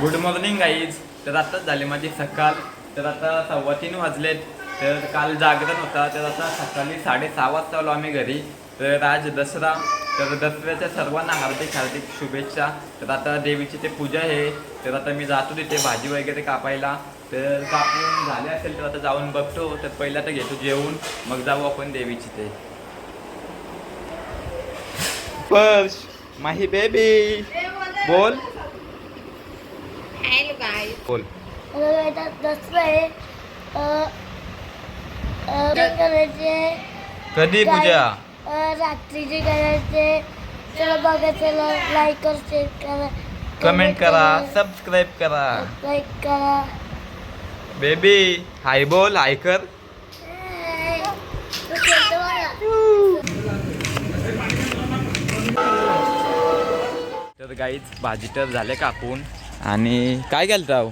Good morning guys तर आताच झाले माझी सकाळ. तर आता सव्वा तीन वाजलेत. तर काल जागरण होता. तर आता सकाळी साडेसहा वाजता आलो आम्ही घरी. तर आज दसरा. तर दसऱ्याच्या सर्वांना हार्दिक हार्दिक शुभेच्छा. तर आता देवीची ते पूजा आहे. तर आता मी जातो तिथे भाजी वगैरे कापायला. तर कापून झाले असेल तर आता जाऊन बघतो. तर पहिला तर घेतो जेवून. मग जाऊ आपण देवीची ते. माही बेबी बोल. हॅलो बोल. दसरा आहे करायचे? कधी पूजा? रात्रीचे करायचे चला बघा चला लाईक कर शेअर करा. कमेंट करा सबस्क्राईब करा. लाईक करा. बेबी हाय बोल हाय कर. तर गाईच भाजी तर झाले कापून. आणि काय केलं राव?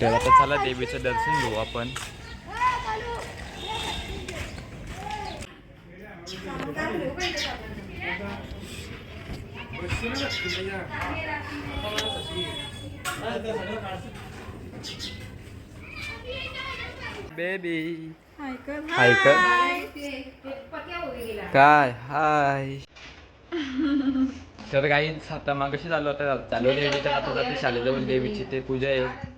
तर आता चला देवीचं दर्शन घेऊ आपण. बेबी हाय कर काय हाय तर काही आता मग कशी चालू आता चालू देवी तर आता जाते शाळेजवळ देवीची ते पूजा आहे.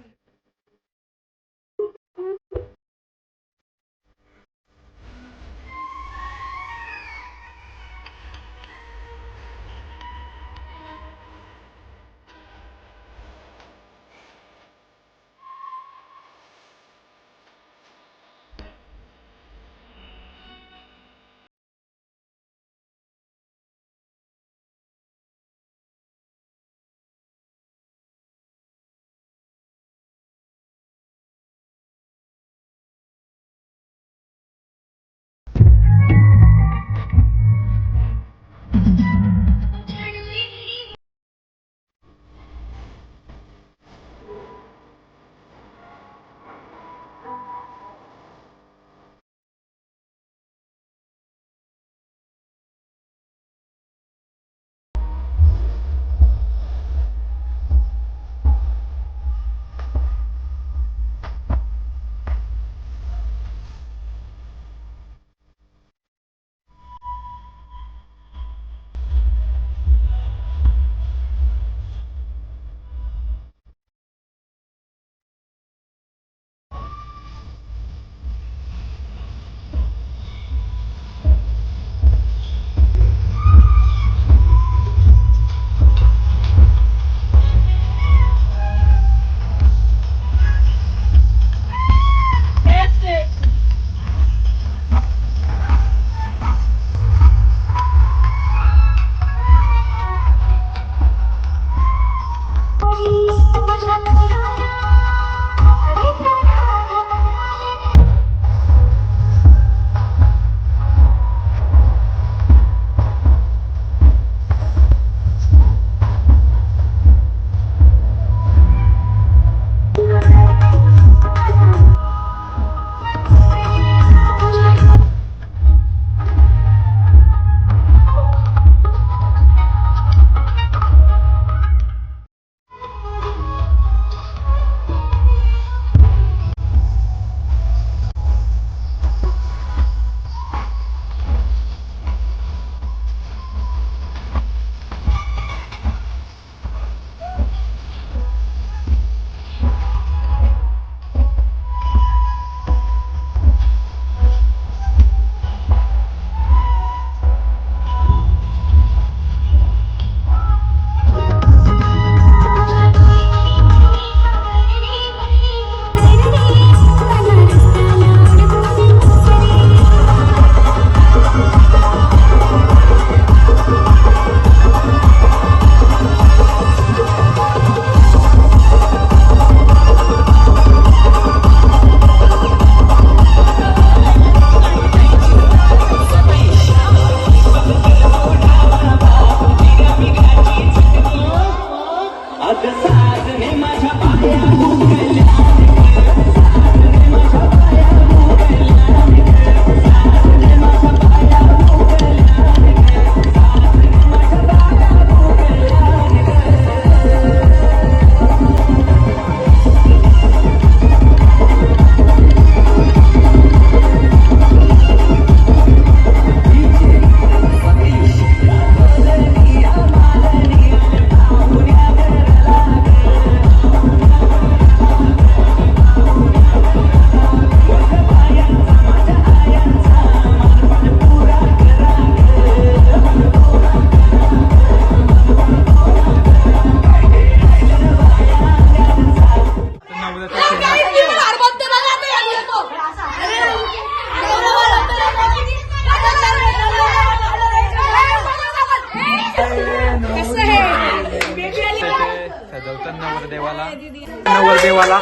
नवरदेवाला.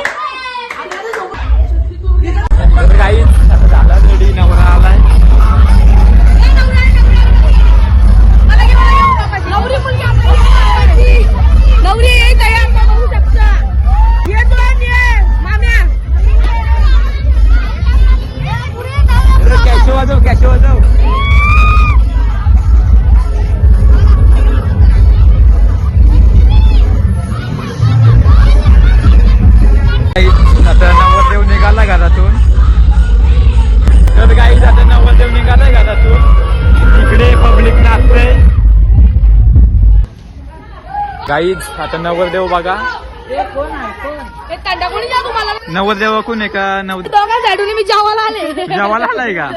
तर काही आता झाला रेडी नवरा आलाय. नवरी मुलगी आपली नवरी ये तयार का बघू शकता ये तुला ये माम्या कॅशो वाजव कॅशो वाजव. काहीच आता नवरदेव बघा. हे नवरदेव कोण? आहे का नव मी जावाला आले. जेवायला आलाय का?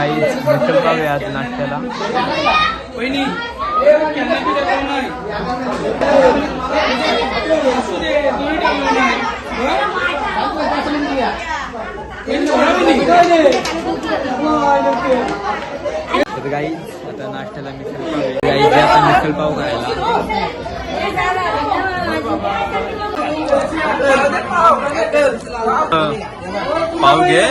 काही भेटेल का वेळ आज नाश्त्याला तर गाई आता नाश्त्याला मी पाव गाई आता मिसल पाव खायला पाव घे.